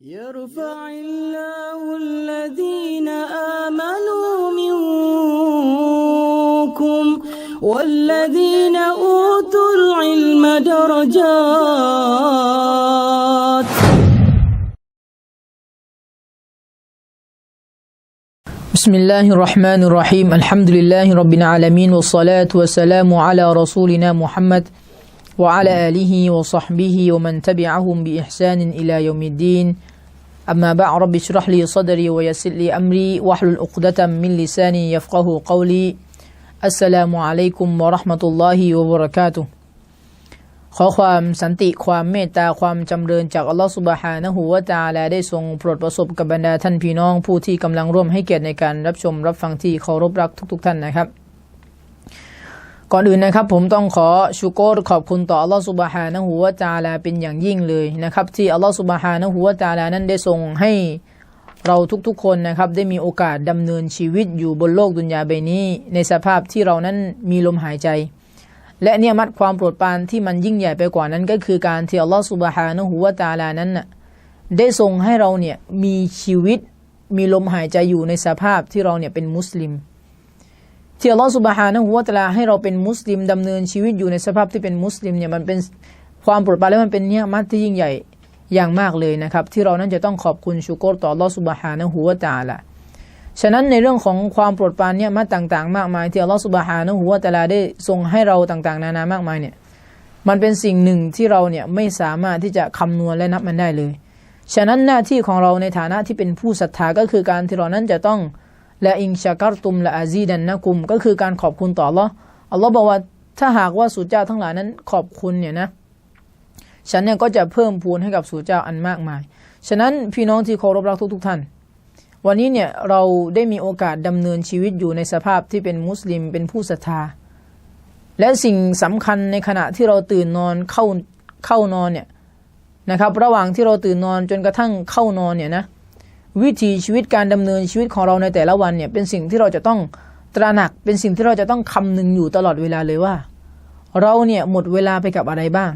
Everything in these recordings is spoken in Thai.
يرفع الله الذين آمنوا منكم والذين أوتوا العلم درجات. بسم الله الرحمن الرحيم. الحمد لله رب العالمين والصلاة والسلام على رسولنا محمد وعلى آله وصحبه ومن تبعهم بإحسان إلى يوم الدين. أما بعد رب اشرح لي صدري ويسر لي أمري واحلل عقدة من لساني يفقه قولي السلام عليكم ورحمة الله وبركاته ขอความสันติความเมตตาความจำเริญจากอัลลอฮฺสุบฮานะฮูวะตะอาลาได้ทรงโปรดประสบกับบรรดาท่านพี่น้องผู้ที่กำลังร่วมให้เกียรติในการรับชมรับฟังที่เคารพรักทุก ๆ ท่านนะครับ ก่อนอื่นนะครับผมต้องขอชูโกรขอบคุณต่ออัลลอฮฺสุบฮานะฮูวะตะอาลาเป็นอย่างยิ่งเลยนะครับ ที่อัลลอฮฺสุบฮานะฮูวะตะอาลานั้นได้ทรงให้เราทุกๆคนนะครับได้มีโอกาสดำเนินชีวิตอยู่บนโลกดุนยาใบนี้ ในสภาพที่เรานั้นมีลมหายใจ และเนี่ยมัดความโปรดปรานที่มันยิ่งใหญ่ไปกว่านั้น ก็คือการที่อัลลอฮฺสุบฮานะฮูวะตะอาลานั้นน่ะได้ทรงให้เราเนี่ยมีชีวิตมีลมหายใจอยู่ในสภาพที่เราเนี่ยเป็นมุสลิม ที่อัลลอฮฺสุบฮานะฮูวะตะลาให้เราเป็นมุสลิมดำเนินชีวิตอยู่ในสภาพที่เป็นมุสลิมเนี่ยมันเป็นความโปรดปรานและมันเป็นเนี่ยมัดที่ยิ่งใหญ่อย่างมากเลยนะครับ ที่เรานั้นจะต้องขอบคุณชูโกรต่ออัลลอฮฺสุบฮานะฮูวะตะอาลาฉะนั้นในเรื่องของความโปรดปรานเนี่ยมาต่าง ๆ มากมายที่อัลลอฮฺสุบฮานะฮูวะตะลาได้ทรงให้เราต่างๆ นานามากมายเนี่ยมันเป็นสิ่งหนึ่งที่เราเนี่ยไม่สามารถที่จะคำนวณและนับมันได้เลย ฉะนั้นหน้าที่ของเราในฐานะที่เป็นผู้ศรัทธาก็คือการที่เรานั้นจะต้อง และอิงชาการตุมละอาซีดันนะกุม ก็คือการขอบคุณต่ออัลลอฮ์อัลลอฮ์บอกว่าถ้าหากว่าสู่เจ้าทั้งหลายนั้นขอบคุณเนี่ยนะ ฉันเนี่ยก็จะเพิ่มพูนให้กับสู่เจ้าอันมากมาย ฉะนั้นพี่น้องที่เคารพรักทุกๆท่าน วันนี้เนี่ยเราได้มีโอกาสดำเนินชีวิตอยู่ในสภาพที่เป็นมุสลิมเป็นผู้ศรัทธา และสิ่งสำคัญในขณะที่เราตื่นนอนเข้าเข้านอนเนี่ยนะครับ ระหว่างที่เราตื่นนอนจนกระทั่งเข้านอนเนี่ยนะ วิถีชีวิตการดำเนินชีวิตของเราในแต่ละวันเนี่ยเป็นสิ่งที่เราจะต้องตระหนักเป็นสิ่งที่เราจะต้องคำนึงอยู่ตลอดเวลาเลยว่า เราเนี่ยหมดเวลาไปกับอะไรบ้าง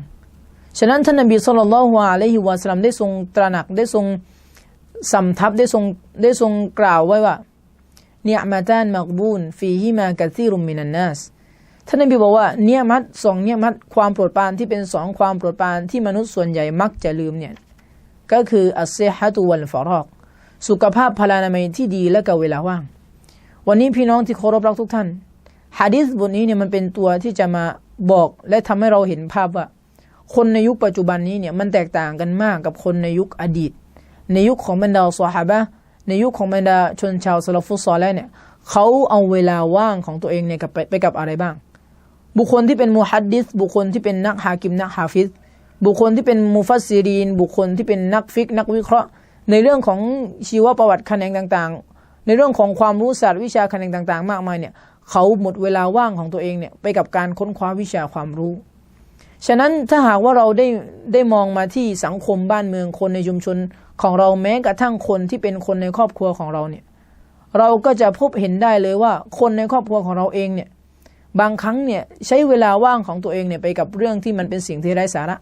ฉะนั้นท่านนบีสุลต่านละฮ์อะลัยฮิวะสลัมได้ทรงตระหนักได้ทรงสำทับได้ทรงได้ทรงกล่าวไว้ว่าเนียมาตานมักบูนฟีฮิมากะซีรุมมินันนัสท่านนบีบอกว่าเนียมัดสองเนียมัดความโปรดปรานที่เป็นสองความโปรดปรานที่มนุษย์ส่วนใหญ่มักจะลืมเนี่ยก็คืออัสเซฮะตุวัลฟารอก สุขภาพพลานามัยที่ดีและกับเวลาว่าง วันนี้พี่น้องที่เคารพรักทุกท่านฮะดิษบทนี้เนี่ยมันเป็นตัวที่จะมาบอกและทำให้เราเห็นภาพว่า คนในยุคปัจจุบันนี้เนี่ยมันแตกต่างกันมากกับคนในยุคอดีต ในยุคของบรรดาสวาฮาบะในยุคของบรรดาชนชาวสลฟุตซอลแล้วเนี่ยเขาเอาเวลาว่างของตัวเองเนี่ยไปไปกับอะไรบ้าง บุคคลที่เป็นมุฮัดดิษบุคคลที่เป็นนักฮากิมนักฮาฟิซบุคคลที่เป็นมุฟัสซีรีน บุคคลที่เป็นนักฟิกนักวิเคราะห์ ในเรื่องของชีวประวัติแขนงต่างๆ ในเรื่องของความรู้ศาสตร์วิชาแขนงต่าง ๆ มากมายเนี่ยเขาหมดเวลาว่างของตัวเองเนี่ยไปกับการค้นคว้าวิชาความรู้ ฉะนั้นถ้าหากว่าเราได้ได้มองมาที่สังคมบ้านเมืองคนในชุมชนของเราแม้กระทั่งคนที่เป็นคนในครอบครัวของเราเนี่ยเราก็จะพบเห็นได้เลยว่าคนในครอบครัวของเราเองเนี่ยบางครั้งเนี่ยใช้เวลาว่างของตัวเองเนี่ยไปกับเรื่องที่มันเป็นสิ่งที่ไร้สาระ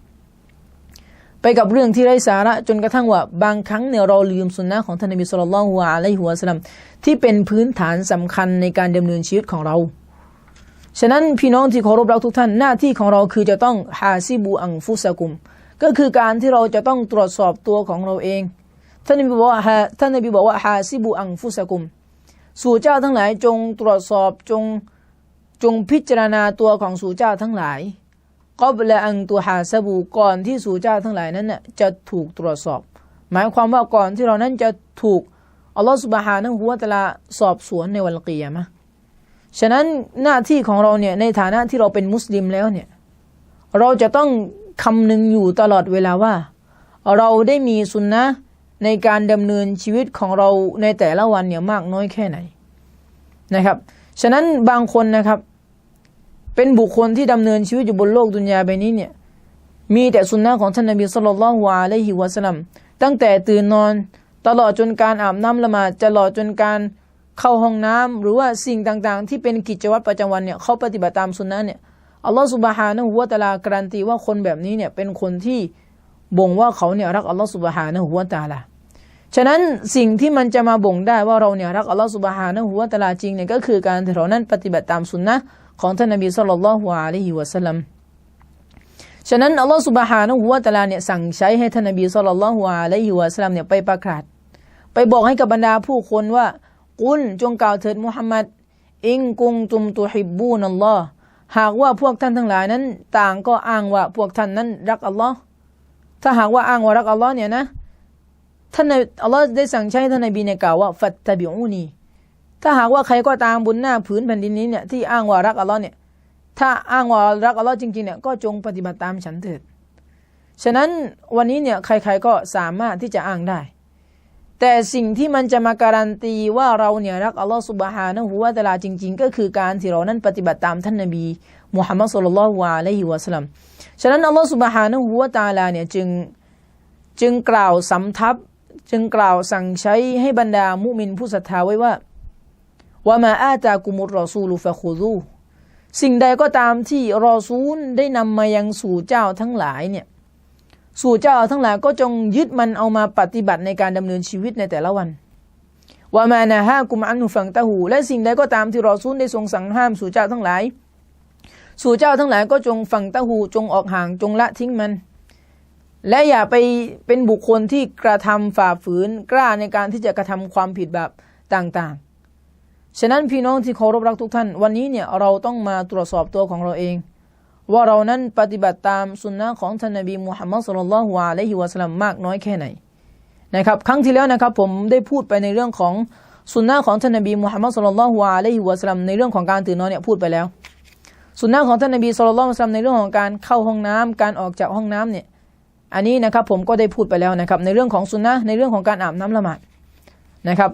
ไปกับเรื่องที่ไร้สาระจนกระทั่งว่าบางครั้งเนี่ยเราลืมสุนนะของท่านนบีสุลต่านละฮ์อะลัยฮิวะสัลลัมที่เป็นพื้นฐานสำคัญในการดำเนินชีวิตของเรา ฉะนั้นพี่น้องที่เคารพรักทุกท่านหน้าที่ของเราคือจะต้องฮาซิบูอังฟุสกุม ก็คือการที่เราจะต้องตรวจสอบตัวของเราเอง ท่านนบีบอกว่าท่านนบีบอกว่าฮาซิบูอังฟุสกุม สู่เจ้าทั้งหลายจงตรวจสอบจงจงพิจารณาตัวของสู่เจ้าทั้งหลาย ก็เละอังตัวฮาซบูก่อนที่สู่เจ้าทั้งหลายนั้นน่ะจะถูกตรวจสอบ หมายความว่าก่อนที่เรานั้นจะถูกอัลลอฮฺสุบฮานะฮูวะตะลาสอบสวนในวันกียามะฉะนั้นหน้าที่ของเราเนี่ยในฐานะที่เราเป็นมุสลิมแล้วเนี่ยเราจะต้องคำนึงอยู่ตลอดเวลาว่า เราได้มีสุนนะในการดำเนินชีวิตของเราในแต่ละวันเนี่ยมากน้อยแค่ไหนนะครับ ฉะนั้นบางคนนะครับ เป็นบุคคลที่ดำเนินชีวิตอยู่บนโลกดุนยาใบนี้เนี่ยมีแต่สุนนะของท่านนบีสุลต่านละฮ์อะลัยฮิวะสลัมตั้งแต่ตื่นนอนตลอดจนการอาบน้ำละหมาดตลอดจนการเข้าห้องน้ำหรือว่าสิ่งต่างๆ ที่เป็นกิจวัตรประจำวันเนี่ยเขาปฏิบัติตามสุนนะเนี่ยอัลลอฮฺสุบฮานะฮูวะตะลาการันตีว่าคนแบบนี้เนี่ยเป็นคนที่บ่งว่าเขาเนี่ยรักอัลลอฮฺสุบฮานะฮูวะตะลาฉะนั้นสิ่งที่มันจะมาบ่งได้ว่าเราเนี่ยรักอัลลอฮฺสุบฮานะฮูวะตาลาจริงเนี่ยก็คือการที่เรานั้นปฏิบัติตามสุนนะ ของท่านนบีสุลต่านละฮ์อะลัยฮิวะสัลลัมฉะนั้นอัลลอฮฺสุบฮานะฮูวะตะลาเนี่ยสั่งใช้ให้ท่านนบีสุลต่านละฮ์อะลัยฮิวะสัลลัมเนี่ยไปประกาศไปบอกให้กับบรรดาผู้คนว่า กุลจงกล่าวเถิดมุฮัมมัดอิงกุงตุมตุฮิบบูนัลลอฮ์หากว่าพวกท่านทั้งหลายนั้น ต่างก็อ้างว่าพวกท่านนั้นรักอัลลอฮ์ถ้าหากว่าอ้างว่ารักอัลลอฮ์เนี่ยนะท่านอัลลอฮ์ได้สั่งใช้ท่านนบีในกล่าวว่า ฟัตตบิอูนี ถ้าหากว่าใครก็ตามบนหน้าผืนแผ่นดินนี้เนี่ยที่อ้างว่ารักอัลลอฮ์เนี่ยถ้าอ้างว่ารักอัลลอฮ์จริงๆเนี่ยก็จงปฏิบัติตามฉันเถิด ฉะนั้นวันนี้เนี่ยใครๆก็สามารถที่จะอ้างได้ แต่สิ่งที่มันจะมาการันตีว่าเราเนี่ยรักอัลลอฮ์สุบฮานะฮูวะตลาจริง ๆ ก็คือการที่เรานั้นปฏิบัติตามท่านนบีมุฮัมมัดสุลลัลลอฮุอะลัยฮิวะสัลลัมฉะนั้นอัลลอฮ์สุบฮานะฮูวะตะลาเนี่ยจึงจึงกล่าวสำทับ จึงกล่าวสั่งใช้ให้บรรดามุมินผู้ศรัทธาไว้ว่า ว่ามาอาตากุมุรรอซูลุฟะคูซูสิ่งใดก็ตามที่รอซูลได้นำมายังสู่เจ้าทั้งหลายเนี่ยสู่เจ้าทั้งหลายก็จงยึดมันเอามาปฏิบัติในการดำเนินชีวิตในแต่ละวันว่ามานะฮะกุมอันหุฟังตะหู และสิ่งใดก็ตามที่รอซูลได้ทรงสั่งห้ามสู่เจ้าทั้งหลาย สู่เจ้าทั้งหลายก็จงฟังตะหูจงออกห่างจงละทิ้งมัน และอย่าไปเป็นบุคคลที่กระทำฝ่าฝืนกล้าในการที่จะกระทำความผิดแบบต่างๆ ฉะนั้นพี่น้องที่เคารพรักทุกท่าน วันนี้เนี่ยเราต้องมาตรวจสอบตัวของเราเอง ว่าเรานั้นปฏิบัติตามสุนนะของท่านนบีมุฮัมมัดสุลลัลฮุอะลัยฮิวะสลัมมากน้อยแค่ไหนนะครับครั้งที่แล้วนะครับผมได้พูดไปในเรื่องของสุนนะของท่านนบีมุฮัมมัดสุลลัลฮุอะลัยฮิวะสลัมในเรื่องของการตื่นนอนเนี่ยพูดไปแล้วสุนนะของท่านนบีสุลลัลฮุอะลัยฮิวะสลัมในเรื่องของการเข้าห้องน้ำการออกจากห้องน้ำเนี่ย อันนี้นะครับผมก็ได้พูดไปแล้วนะครับ ในเรื่องของสุนนะในเรื่องของการอาบน้ำละหมาดนะครับ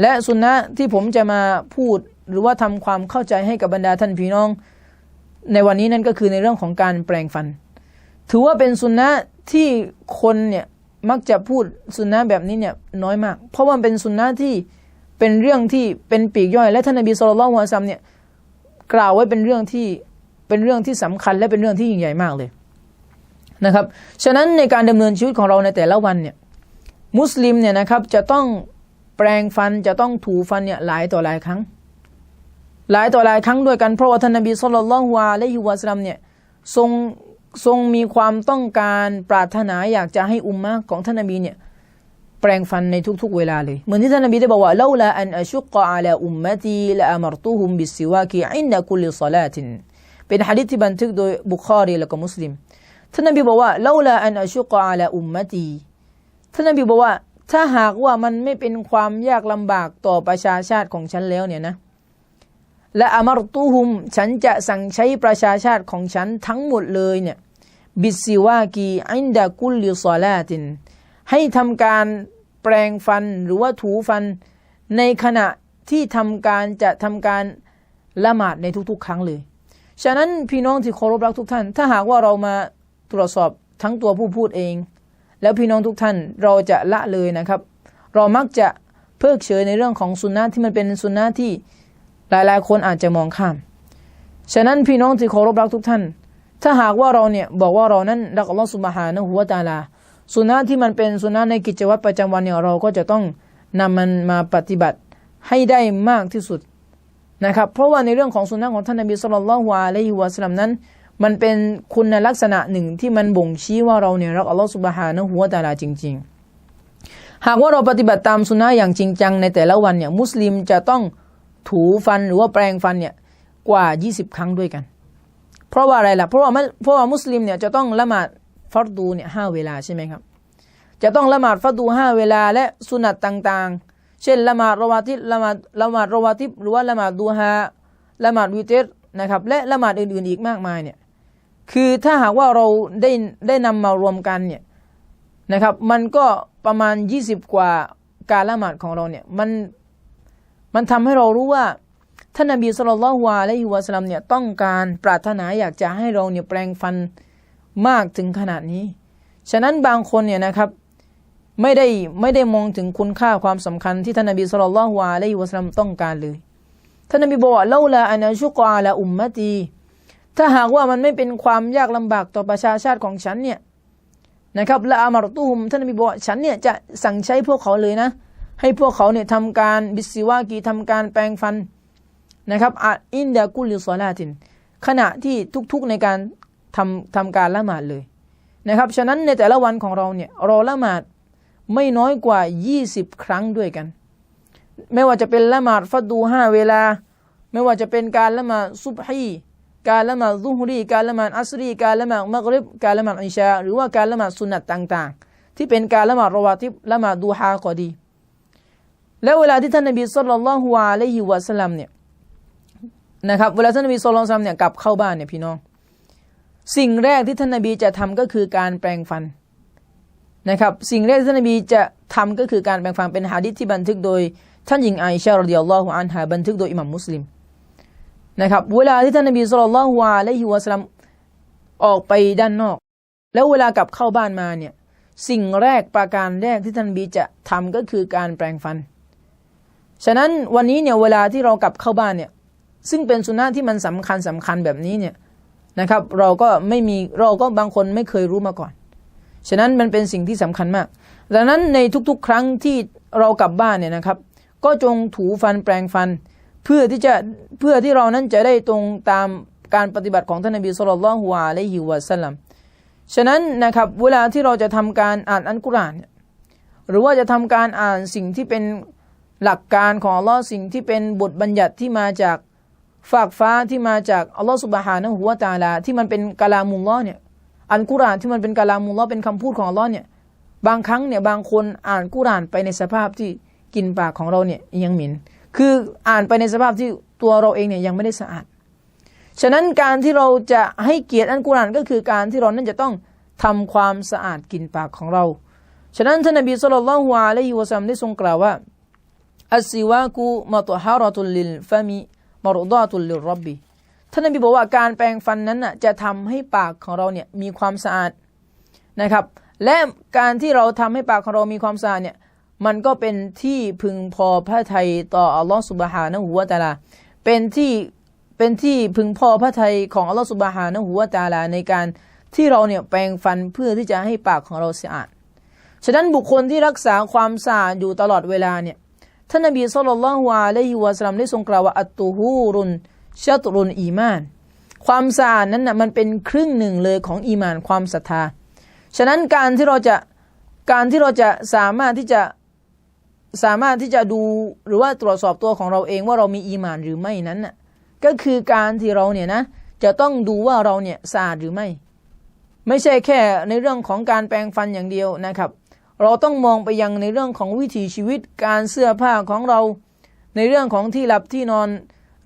และสุนนะที่ผมจะมาพูดหรือว่าทำความเข้าใจให้กับบรรดาท่านพี่น้อง ในวันนี้นั่นก็คือในเรื่องของการแปลงฟัน ถือว่าเป็นสุนนะที่คนเนี่ยมักจะพูดสุนนะแบบนี้เนี่ยน้อยมาก เพราะว่าเป็นสุนนะที่เป็นเรื่องที่เป็นปีกย่อย และท่านนบีสุลต่านละฮ์ซัมเนี่ยกล่าวไว้เป็นเรื่องที่เป็นเรื่องที่สำคัญและเป็นเรื่องที่ยิ่งใหญ่มากเลยนะครับ ฉะนั้นในการดำเนินชีวิตของเราในแต่ละวันเนี่ยมุสลิมเนี่ยนะครับจะต้อง แปลงฟันจะต้องถูฟันเนี่ยหลายต่อหลายครั้ง หลายต่อหลายครั้งด้วยกันเพราะว่าท่านนบีสุลต่านละฮ์และฮิวะสลัมเนี่ยทรงทรงมีความต้องการปรารถนาอยากจะให้อุมมะของท่านนบีเนี่ยแปลงฟันในทุกๆเวลาเลย เหมือนที่ท่านนบีได้บอกว่าลาลาอันอชุกอาลาอุมมะตีละอมรตุฮุมบิสซิวากีอินดะคุลิศลาตินเป็นฮะดิษที่บันทึกโดยบุคอรีและก็มุสลิมท่านนบีบอกว่าเลาลาอันอชุกอาลาอุมมะตีท่านนบีบอกว่า ถ้าหากว่ามันไม่เป็นความยากลำบากต่อประชาชาติของฉันแล้วเนี่ยนะ และอมรตุฮุม ฉันจะสั่งใช้ประชาชาติของฉันทั้งหมดเลยเนี่ยบิสิวากีอินดะกุลลิซอลาติน ให้ทำการแปลงฟันหรือว่าถูฟันในขณะที่ทำการจะทำการละหมาดในทุกๆ ครั้งเลย ฉะนั้นพี่น้องที่เคารพรักทุกท่าน ถ้าหากว่าเรามาตรวจสอบทั้งตัวผู้พูดเอง แล้วพี่น้องทุกท่านเราจะละเลยนะครับ เรามักจะเพิกเฉยในเรื่องของสุนนะที่มันเป็นสุนนะที่หลายๆ คนอาจจะมองข้าม ฉะนั้นพี่น้องที่เคารพรักทุกท่าน ถ้าหากว่าเราเนี่ยบอกว่าเรานั้นรักอัลลอฮฺสุบฮานะฮุวาตาลา สุนนะที่มันเป็นสุนนะในกิจวัตรประจำวันเนี่ยเราก็จะต้องนำมันมาปฏิบัติให้ได้มากที่สุดนะครับ เพราะว่าในเรื่องของสุนนะของท่านนบีสุลต่านละฮวาละฮิวะสลัมนั้น มันเป็นคุณลักษณะหนึ่งที่มันบ่งชี้ว่าเราเนี่ยรักอัลลอฮฺสุบฮานะฮุวตาลาจริง ๆ หากว่าเราปฏิบัติตามสุนนะอย่างจริงจังในแต่ละวันเนี่ยมุสลิมจะต้องถูฟันหรือว่าแปรงฟันเนี่ยกว่า 20 ครั้งด้วยกัน เพราะว่าอะไรล่ะ เพราะว่าเพราะว่ามุสลิมเนี่ยจะต้องละหมาดฟัรดูเนี่ยห้าเวลาใช่ไหมครับ จะต้องละหมาดฟัรดูห้าเวลาและสุนัตต่างๆ เช่นละหมาดรวาทิละหมาดละหมาดรวาทิหรือว่าละหมาดดูฮาละหมาดวิเตรนะครับและละหมาดอื่นๆอีกมากมายเนี่ย คือถ้าหากว่าเราได้ได้นำมารวมกันเนี่ยนะครับ มันก็ประมาณ 20 กว่าการละหมาดของเราเนี่ยมันมันทำให้เรารู้ว่าท่านนบีสุลต่านละฮวาและฮิวะสลัมเนี่ยต้องการปรารถนาอยากจะให้เราเนี่ยแปลงฟันมากถึงขนาดนี้ ฉะนั้นบางคนเนี่ยนะครับไม่ได้ไม่ได้มองถึงคุณค่าความสำคัญที่ท่านนบีสุลต่านละฮวาและฮิวะสลัมต้องการเลย ท่านนบีบอกว่าเล่าละอันชุกอาละอุมมะตี ถ้าหากว่ามันไม่เป็นความยากลำบากต่อประชาชาติของฉันเนี่ยนะครับละอามารตุฮุมท่านนบีบอกฉันเนี่ยจะสั่งใช้พวกเขาเลยนะ ให้พวกเขาเนี่ยทำการบิสซิวากีทำการแปรงฟันนะครับอะอินดากุลิซอลาติน ขณะที่ทุกๆในการทำทำการละหมาดเลยนะครับฉะนั้นในแต่ละวันของเราเนี่ยเราละหมาดไม่น้อยกว่า 20 ครั้งด้วยกัน ไม่ว่าจะเป็นละหมาดฟัดดูห้าเวลา ไม่ว่าจะเป็นการละหมาดซุบฮี การละหมาดซุฮรีการละหมาดอัสรีการละหมาดมักริบการละหมาดอิชา หรือว่าการละหมาดสุนัตต่างๆ ที่เป็นการละหมาดรอวาติบละหมาดดูฮาก็ดี แล้วเวลาที่ท่านนบีสุลต่านละฮุอะลัยฮิวะสลัมเนี่ยนะครับเวลาท่านนบีสุลต่านละฮุอะลัยฮิวะสัลลัมเนี่ยกลับเข้าบ้านเนี่ยพี่น้อง สิ่งแรกที่ท่านนบีจะทำก็คือการแปรงฟันนะครับสิ่งแรกที่ท่านนบีจะทำก็คือการแปรงฟันเป็นฮะดิษที่บันทึกโดย ท่านหญิงไอชารดิยัลลอฮุอันฮาบันทึกโดยอิหมัมมุสลิม นะครับ เวลาที่ท่านนบีสุลต่านละฮุอะลัยฮิวะสลัมออกไปด้านนอก แล้วเวลากลับเข้าบ้านมาเนี่ยสิ่งแรกประการแรกที่ท่านบีจะทำก็คือการแปรงฟัน ฉะนั้นวันนี้เนี่ยเวลาที่เรากลับเข้าบ้านเนี่ยซึ่งเป็นสุนนะที่มันสำคัญสำคัญแบบนี้เนี่ยนะครับ เราก็ไม่มีเราก็บางคนไม่เคยรู้มาก่อน ฉะนั้นมันเป็นสิ่งที่สำคัญมาก ดังนั้นในทุกๆ ครั้งที่เรากลับบ้านเนี่ยนะครับ ก็จงถูฟันแปรงฟันเพื่อที่จะเพื่อที่เรานั้นจะได้ตรงตามการปฏิบัติของท่านนบีสุลต่านละฮุอะลัยฮิวะสัลลัมฉะนั้นนะครับเวลาที่เราจะทำการอ่านอัลกุรอานหรือว่าจะทำการอ่านสิ่งที่เป็นหลักการของอัลลอฮ์สิ่งที่เป็นบทบัญญัติที่มาจากฝากฟ้าที่มาจากอัลลอฮ์สุบฮานะฮูวตาลาที่มันเป็นกะลามุลลอเนี่ยอันกุรอานที่มันเป็นกะลามุลลอเป็นคำพูดของอัลลอฮ์เนี่ยบางครั้งเนี่ยบางคนอ่านกุรอานไปในสภาพที่กินปากของเราเนี่ยยังหม็น คืออ่านไปในสภาพที่ตัวเราเองเนี่ยยังไม่ได้สะอาด ฉะนั้นการที่เราจะให้เกียรติอันกุรานก็คือการที่เรานั้นจะต้องทำความสะอาดกินปากของเรา ฉะนั้นท่านนบีสุลต่านละฮุอะลัยฮิวะซัมได้ทรงกล่าวว่าอัสซิวากุมาตุฮารตุลลิลฟามิมารดาตุลลิลรับบีท่านนบีบอกว่าการแปรงฟันนั้นน่ะจะทำให้ปากของเราเนี่ยมีความสะอาดนะครับ และการที่เราทำให้ปากของเรามีความสะอาดเนี่ย มันก็เป็นที่พึงพอพระทัยต่ออัลลอฮฺสุบฮานะฮูวตาลา เป็นที่เป็นที่พึงพอพระทัยของอัลลอฮฺสุบฮานะฮูวตาลาในการที่เราเนี่ยแปรงฟันเพื่อที่จะให้ปากของเราสะอาด ฉะนั้นบุคคลที่รักษาความสะอาดอยู่ตลอดเวลาเนี่ยท่านนบีสุลต่านละฮ์อะลัยฮิวะสลัมได้ทรงกล่าวว่าอัตตูฮูรุนชัตรุนอีมาน ความสะอาดนั้นน่ะมันเป็นครึ่งหนึ่งเลยของอีมานความศรัทธา ฉะนั้นการที่เราจะการที่เราจะสามารถที่จะ สามารถที่จะดูหรือว่าตรวจสอบตัวของเราเองว่าเรามีอีมานหรือไม่นั้นน่ะก็คือการที่เราเนี่ยนะจะต้องดูว่าเราเนี่ยสะอาดหรือไม่ ไม่ใช่แค่ในเรื่องของการแปรงฟันอย่างเดียวนะครับ เราต้องมองไปยังในเรื่องของวิถีชีวิตการเสื้อผ้าของเรา ในเรื่องของที่หลับที่นอน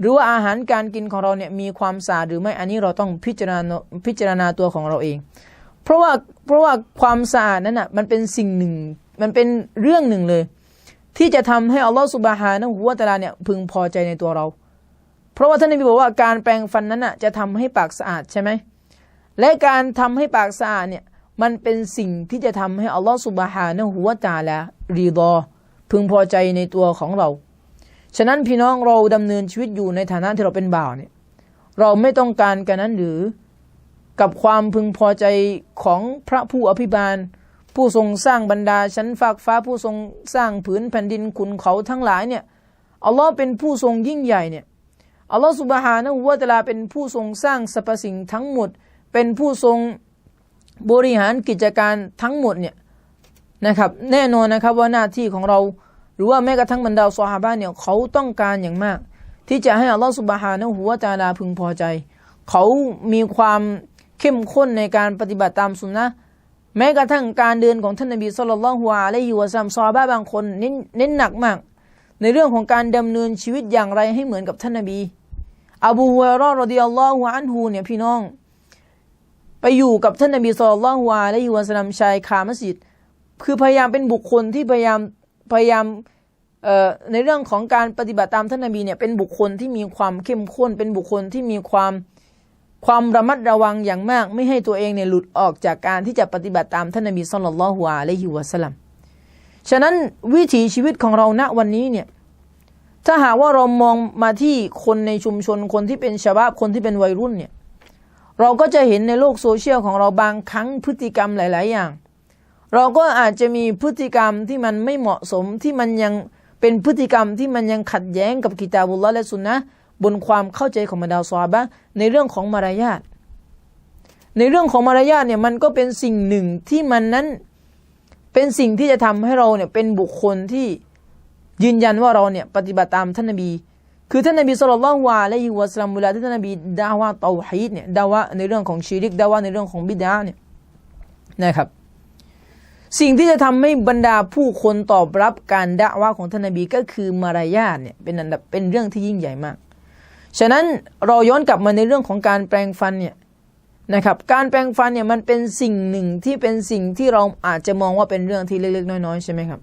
หรือว่าอาหารการกินของเราเนี่ยมีความสะอาดหรือไม่อันนี้เราต้องพิจารณาพิจารณาตัวของเราเอง เพราะว่าเพราะว่าความสะอาดนั้นอะมันเป็นสิ่งหนึ่ง มันเป็นเรื่องหนึ่งเลย ที่จะทำให้อัลลอฮฺสุบฮานะฮูวตะอาลาเนี่ยพึงพอใจในตัวเรา เพราะว่าท่านนบีบอกว่าการแปรงฟันนั้นอะจะทำให้ปากสะอาดใช่ไหมและการทำให้ปากสะอาดเนี่ยมันเป็นสิ่งที่จะทำให้อัลลอฮฺสุบฮานะฮูวตาลารีดอพึงพอใจในตัวของเรา ฉะนั้นพี่น้องเราดำเนินชีวิตอยู่ในฐานะที่เราเป็นบ่าวเนี่ยเราไม่ต้องการกันนั้นหรือกับความพึงพอใจของพระผู้อภิบาล ผู้ทรงสร้างบรรดาชั้นฟากฟ้าผู้ทรงสร้างผืนแผ่นดินขุนเขาทั้งหลายเนี่ยอัลลอฮ์เป็นผู้ทรงยิ่งใหญ่เนี่ยอัลลอฮ์สุบฮานะฮูวะตะอาลาเป็นผู้ทรงสร้างสรรพสิ่งทั้งหมด เป็นผู้ทรงบริหารกิจการทั้งหมดเนี่ยนะครับแน่นอนนะครับว่าหน้าที่ของเรา หรือว่าแม้กระทั่งบรรดาซอฮาบะเนี่ยเขาต้องการอย่างมาก ที่จะให้อัลลอฮ์สุบฮานะฮูวะตะอาลาพึงพอใจ เขามีความเข้มข้นในการปฏิบัติตามสุนนะ แม้กระทั่งการเดินของท่านนบีสุลต่านฮ์อะลัยฮิวะซัมซอฮาบะบางคนเน้นเน้นหนักมาก ในเรื่องของการดำเนินชีวิตอย่างไรให้เหมือนกับท่านนบีอบูฮุรอรอดิยัลลอฮุอันฮูเนี่ยพี่น้อง ไปอยู่กับท่านนบีสุลต่านฮ์อะลัยฮิวะซัมชายคามัสยิดคือพยายามเป็นบุคคลที่พยายามพยายามในเรื่องของการปฏิบัติตามท่านนบีเนี่ยเป็นบุคคลที่มีความเข้มข้นเป็นบุคคลที่มีความ ความระมัดระวังอย่างมาก ไม่ให้ตัวเองเนี่ยหลุดออกจากการที่จะปฏิบัติตามท่านนบีสุลต่านละฮ์อะลัยฮิวะสลัมฉะนั้นวิถีชีวิตของเราณวันนี้เนี่ยถ้าหากว่าเรามองมาที่คนในชุมชนคนที่เป็นชาวบ้านคนที่เป็นวัยรุ่นเนี่ยเราก็จะเห็นในโลกโซเชียลของเราบางครั้งพฤติกรรมหลาย ๆ อย่าง เราก็อาจจะมีพฤติกรรมที่มันไม่เหมาะสมที่มันยังเป็นพฤติกรรมที่มันยังขัดแย้งกับกิตาบุลลอฮ์และสุนนะ บนความเข้าใจของบรรดาซอฮาบะในเรื่องของมารยาทในเรื่องของมารยาทเนี่ยมันก็เป็นสิ่งหนึ่งที่มันนั้นเป็นสิ่งที่จะทำให้เราเนี่ยเป็นบุคคลที่ยืนยันว่าเราเนี่ยปฏิบัติตามท่านนบี คือท่านนบีสุลต่านละฮ์วะอะลัยฮิวะสลัมเวลาที่ท่านนบีดาวะเตาฮีดเนี่ยดาวะในเรื่องของชีริกดาวะในเรื่องของบิดาเนี่ยนะครับ สิ่งที่จะทำให้บรรดาผู้คนตอบรับการดะวะของท่านนบีก็คือมารยาทเนี่ยเป็นอันดับเป็นเรื่องที่ยิ่งใหญ่มาก ฉะนั้นเราย้อนกลับมาในเรื่องของการแปลงฟันเนี่ยนะครับการแปลงฟันเนี่ยมันเป็นสิ่งหนึ่งที่เป็นสิ่งที่เราอาจจะมองว่าเป็นเรื่องที่เล็กๆน้อยๆใช่ไหมครับ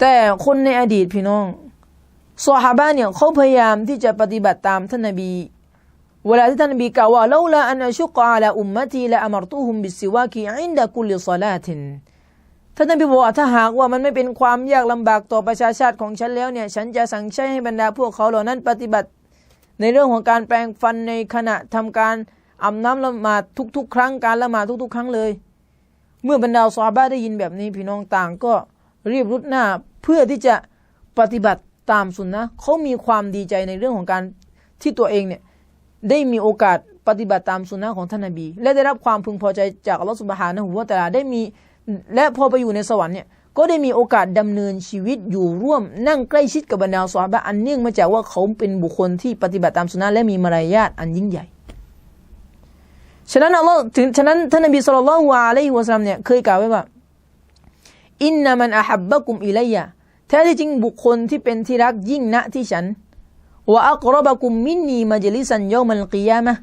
แต่คนในอดีตพี่น้องซอฮาบะเนี่ยเขาพยายามที่จะปฏิบัติตามท่านนบี เวลาที่ท่านนบีกล่าวว่าลาลาอันชุกอาลาอุมมะตีละอมรตุฮุมบิสิวากีอินดะกุลิซอลาตินท่านนบีบอกว่าถ้าหากว่ามันไม่เป็นความยากลำบากต่อประชาชาติของฉันแล้วเนี่ย ฉันจะสั่งใช้ให้บรรดาพวกเขาเหล่านั้นปฏิบัติ ในเรื่องของการแปลงฟันในขณะทำการอาบน้ำละหมาดทุก ๆ ครั้งการละหมาดทุก ๆ ครั้งเลย เมื่อบรรดาซาบะได้ยินแบบนี้พี่น้องต่างก็รีบรุดหน้าเพื่อที่จะปฏิบัติตามสุนนะเขามีความดีใจในเรื่องของการที่ตัวเองเนี่ยได้มีโอกาสปฏิบัติตามสุนนะของท่านนบี และได้รับความพึงพอใจจากอัลลอฮฺสุบฮานะฮูวะตะอาลาได้มีและพอไปอยู่ในสวรรค์เนี่ย ก็ได้มีโอกาสดำเนินชีวิตอยู่ร่วมนั่งใกล้ชิดกับบรรดาซอฮาบะอันเนื่องมาจากว่าเขาเป็นบุคคลที่ปฏิบัติตามสุนนะและมีมารยาทอันยิ่งใหญ่ ฉะนั้นอัลลอฮ์ถึงฉะนั้นท่านนบีสุลต่านละฮ์วะอะลัยฮิวะสัลลัมเนี่ยเคยกล่าวไว้ว่าอินนามันอาฮับบะกุมอิลัยยะแท้ที่จริงบุคคลที่เป็นที่รักยิ่งณที่ฉันว่าอักรบะกุมมินนีมาจลิสันยอมันกิยามะ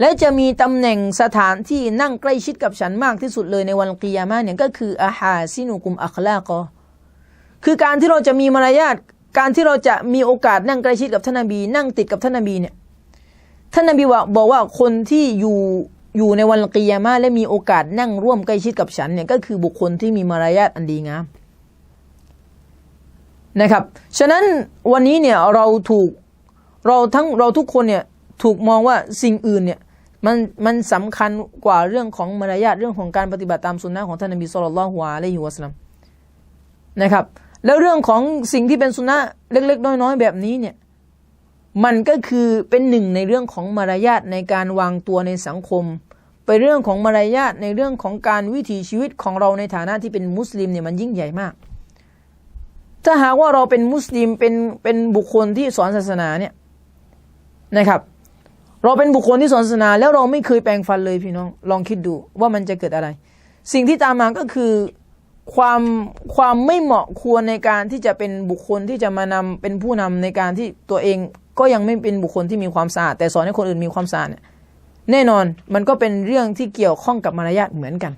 และจะมีตำแหน่งสถานที่นั่งใกล้ชิดกับฉันมากที่สุดเลยในวันกิยามะเนี่ยก็คืออาฮาซินุกุมอัคลากอคือการที่เราจะมีมารยาทการที่เราจะมีโอกาสนั่งใกล้ชิดกับท่านนบี นั่งติดกับท่านนบีเนี่ยท่านนบีบอกว่าคนที่อยู่อยู่ในวันกิยามะและมีโอกาสนั่งร่วมใกล้ชิดกับฉันเนี่ยก็คือบุคคลที่มีมารยาทอันดีงามนะครับ ฉะนั้นวันนี้เนี่ยเราถูกเราทั้งเราทุกคนเนี่ยถูกมองว่าสิ่งอื่นเนี่ย มันมันสำคัญกว่าเรื่องของมารยาทเรื่องของการปฏิบัติตามสุนนะของท่านนบีสุลต่านละฮวะอะลัยฮิวะสัลลัมนะครับ แล้วเรื่องของสิ่งที่เป็นสุนนะเล็ก ๆ น้อยๆแบบนี้เนี่ยมันก็คือเป็นหนึ่งในเรื่องของมารยาทในการวางตัวในสังคมไปเรื่องของมารยาทในเรื่องของการวิถีชีวิตของเราในฐานะที่เป็นมุสลิมเนี่ยมันยิ่งใหญ่มาก ถ้าหากว่าเราเป็นมุสลิมเป็นเป็นบุคคลที่สอนศาสนาเนี่ยนะครับ เราเป็นบุคคลที่สอนศาสนา แล้วเราไม่เคยแปลงฟันเลยพี่น้อง ลองคิดดูว่ามันจะเกิดอะไร สิ่งที่ตามมาก็คือความความไม่เหมาะควรในการที่จะเป็นบุคคลที่จะมานำเป็นผู้นำในการที่ตัวเองก็ยังไม่เป็นบุคคลที่มีความสะอาดแต่สอนให้คนอื่นมีความสะอาดเนี่ยแน่นอนมันก็เป็นเรื่องที่เกี่ยวข้องกับมารยาทเหมือนกัน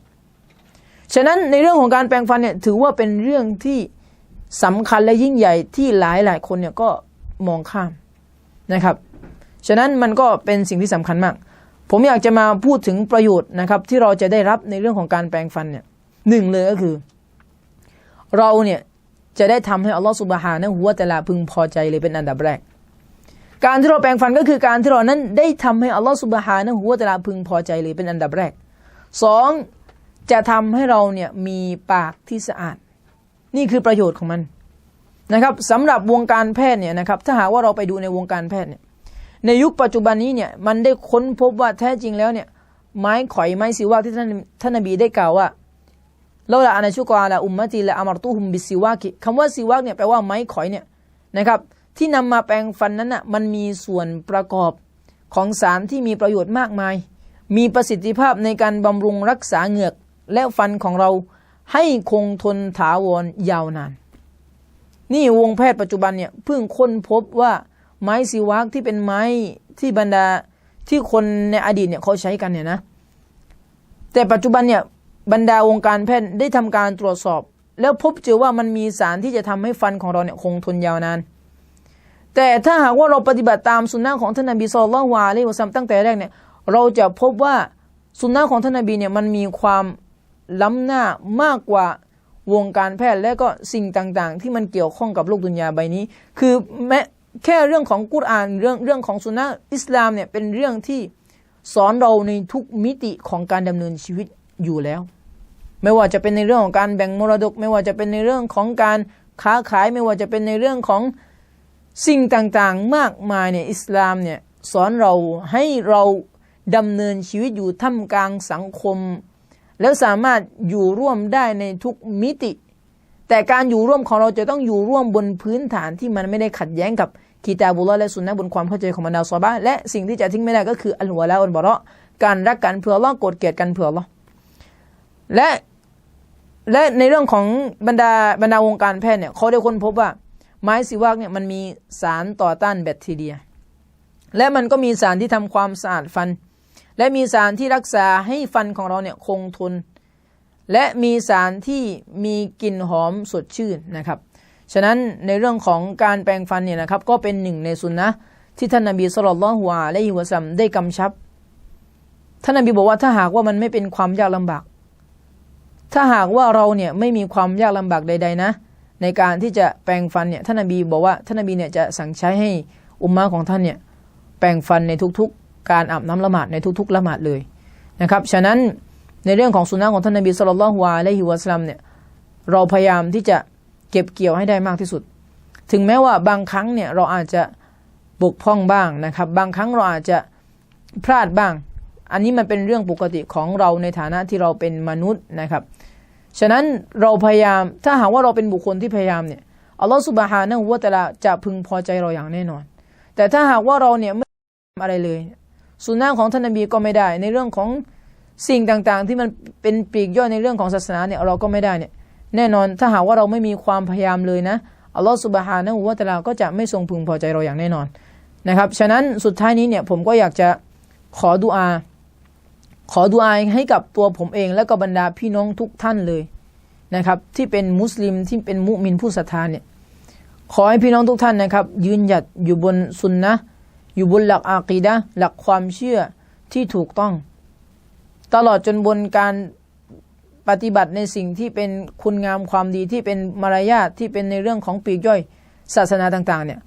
ฉะนั้นในเรื่องของการแปลงฟันเนี่ยถือว่าเป็นเรื่องที่สำคัญและยิ่งใหญ่ที่หลายหลายคนเนี่ยก็มองข้ามนะครับ ฉะนั้นมันก็เป็นสิ่งที่สำคัญมาก ผมอยากจะมาพูดถึงประโยชน์นะครับที่เราจะได้รับในเรื่องของการแปลงฟันเนี่ยหนึ่งเลยก็คือ เราเนี่ยจะได้ทำให้อัลลอฮฺสุบฮานะฮูวะตะลาพึงพอใจเลยเป็นอันดับแรก การที่เราแปลงฟันก็คือการที่เรานั้นได้ทำให้อัลลอฮฺสุบฮานะฮูวะตะลาพึงพอใจเลยเป็นอันดับแรกสองจะทำให้เราเนี่ยมีปากที่สะอาด นี่คือประโยชน์ของมันนะครับสำหรับวงการแพทย์เนี่ยนะครับถ้าหากว่าเราไปดูในวงการแพทย์เนี่ย ในยุคปัจจุบันนี้เนี่ยมันได้ค้นพบว่าแท้จริงแล้วเนี่ยไม้ข่อยไม้สิวากที่ท่านท่านนบีได้กล่าวว่าเราละอานาชุกอาละอุมมะตีละอามารตุฮุมบิสิวากิคำว่าสิวากเนี่ยแปลว่าไม้ข่อยเนี่ยนะครับ ที่นำมาแปลงฟันนั้นน่ะมันมีส่วนประกอบของสารที่มีประโยชน์มากมาย มีประสิทธิภาพในการบำรุงรักษาเหงือกและฟันของเราให้คงทนถาวรยาวนาน นี่วงแพทย์ปัจจุบันเนี่ยเพิ่งค้นพบว่า ไม้ซีวักที่เป็นไม้ที่บรรดาที่คนในอดีตเนี่ยเขาใช้กันเนี่ยนะ แต่ปัจจุบันเนี่ยบรรดาวงการแพทย์ได้ทำการตรวจสอบ แล้วพบเจอว่ามันมีสารที่จะทำให้ฟันของเราเนี่ยคงทนยาวนาน แต่ถ้าหากว่าเราปฏิบัติตามสุนนะของท่านนบีสุลต่านวาเลวะซัมตั้งแต่แรกเนี่ยเราจะพบว่าสุนนะของท่านนบีเนี่ยมันมีความล้ำหน้ามากกว่าวงการแพทย์และก็สิ่งต่างๆ ที่มันเกี่ยวข้องกับโลกดุนยาใบนี้ คือแม้ แค่เรื่องของกุรอานเรื่องเรื่องของสุนนะอิสลามเนี่ยเป็นเรื่องที่สอนเราในทุกมิติของการดำเนินชีวิตอยู่แล้ว ไม่ว่าจะเป็นในเรื่องของการแบ่งมรดก ไม่ว่าจะเป็นในเรื่องของการค้าขายไม่ว่าจะเป็นในเรื่องของสิ่งต่างๆ มากมายเนี่ยอิสลามเนี่ยสอนเราให้เราดำเนินชีวิตอยู่ท่ามกลางสังคม แล้วสามารถอยู่ร่วมได้ในทุกมิติ แต่การอยู่ร่วมของเราจะต้องอยู่ร่วมบนพื้นฐานที่มันไม่ได้ขัดแย้งกับกีตาบุลลอและสุนนะบนความเข้าใจของบรรดาซอฮาบะห์และสิ่งที่จะทิ้งไม่ได้ก็คืออัลวะลาอัลบะเราะการรักกันเพื่อลลอโกรธเกลียดกันเพื่อลลอและและในเรื่องของบรรดาบรรดาวงการแพทย์เนี่ยเขาได้ค้นพบว่า ไม้สิวากเนี่ยมันมีสารต่อต้านแบคทีเรีย และมันก็มีสารที่ทำความสะอาดฟัน และมีสารที่รักษาให้ฟันของเราเนี่ยคงทน และมีสารที่มีกลิ่นหอมสดชื่นนะครับ ฉะนั้นในเรื่องของการแปรงฟันเนี่ยนะครับก็เป็นหนึ่งในสุนนะที่ท่านนบีสุลต่านละฮ์วและฮิวซัมได้กำชับ ท่านนบีบอกว่าถ้าหากว่ามันไม่เป็นความยากลำบาก ถ้าหากว่าเราเนี่ยไม่มีความยากลำบากใด ๆนะ ในการที่จะแปรงฟันเนี่ยท่านนบีบอกว่าท่านนบีเนี่ยจะสั่งใช้ให้อุมมะของท่านเนี่ยแปรงฟันในทุกๆการอาบน้ำละหมาดในทุกๆละหมาดเลยนะครับ ฉะนั้น ในเรื่องของสุนนะของท่านนบีสุลต่านละฮวะและฮิวะซัมเนี่ยเราพยายามที่จะเก็บเกี่ยวให้ได้มากที่สุด ถึงแม้ว่าบางครั้งเนี่ยเราอาจจะบกพร่องบ้างนะครับ บางครั้งเราอาจจะพลาดบ้าง อันนี้มันเป็นเรื่องปกติของเราในฐานะที่เราเป็นมนุษย์นะครับ ฉะนั้นเราพยายามถ้าหากว่าเราเป็นบุคคลที่พยายามเนี่ยอัลลอฮฺสุบฮานะฮูวะตะอาลาจะพึงพอใจเราอย่างแน่นอน แต่ถ้าหากว่าเราเนี่ยไม่ทำอะไรเลย สุนนะของท่านนบีก็ไม่ได้ในเรื่องของ สิ่งต่างๆ ที่มันเป็นปีกย่อยในเรื่องของศาสนาเนี่ยเราก็ไม่ได้เนี่ยแน่นอนถ้าหากว่าเราไม่มีความพยายามเลยนะอัลลอฮฺสุบฮานะฮูวะตะอาลาก็จะไม่ทรงพึงพอใจเราอย่างแน่นอนนะครับฉะนั้นสุดท้ายนี้เนี่ยผมก็อยากจะขอดุอา ขอดุอาให้กับตัวผมเอง และก็บรรดาพี่น้องทุกท่านเลยนะครับ ที่เป็นมุสลิมที่เป็นมุมินผู้ศรัทธาเนี่ยขอให้พี่น้องทุกท่านนะครับ ยืนหยัดอยู่บนสุนนะอยู่บนหลักอากีดะหลักความเชื่อที่ถูกต้อง ตลอดจนบนการปฏิบัติในสิ่งที่เป็นคุณงามความดีที่เป็นมารยาทที่เป็นในเรื่องของปีกย่อยศาสนาต่างๆ เนี่ย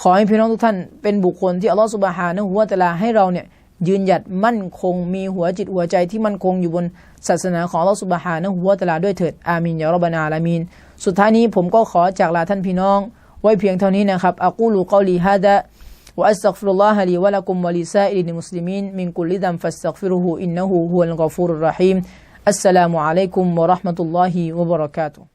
ขอให้พี่น้องทุกท่านเป็นบุคคลที่อัลลอฮฺสุบฮานะฮูวตะลาให้เราเนี่ยยืนหยัดมั่นคงมีหัวจิตหัวใจที่มั่นคงอยู่บนศาสนาของอัลลอฮฺสุบฮานะฮูวตะลาด้วยเถิดอามีนยารับบานาอาลามีนสุดท้ายนี้ผมก็ขอจากลาท่านพี่น้อง ไว้เพียงเท่านี้นะครับอักูลูกอลีฮะดะ وأستغفر الله لي ولكم ولسائر المسلمين من كل ذنب فاستغفروه إنه هو الغفور الرحيم. السلام عليكم ورحمة الله وبركاته.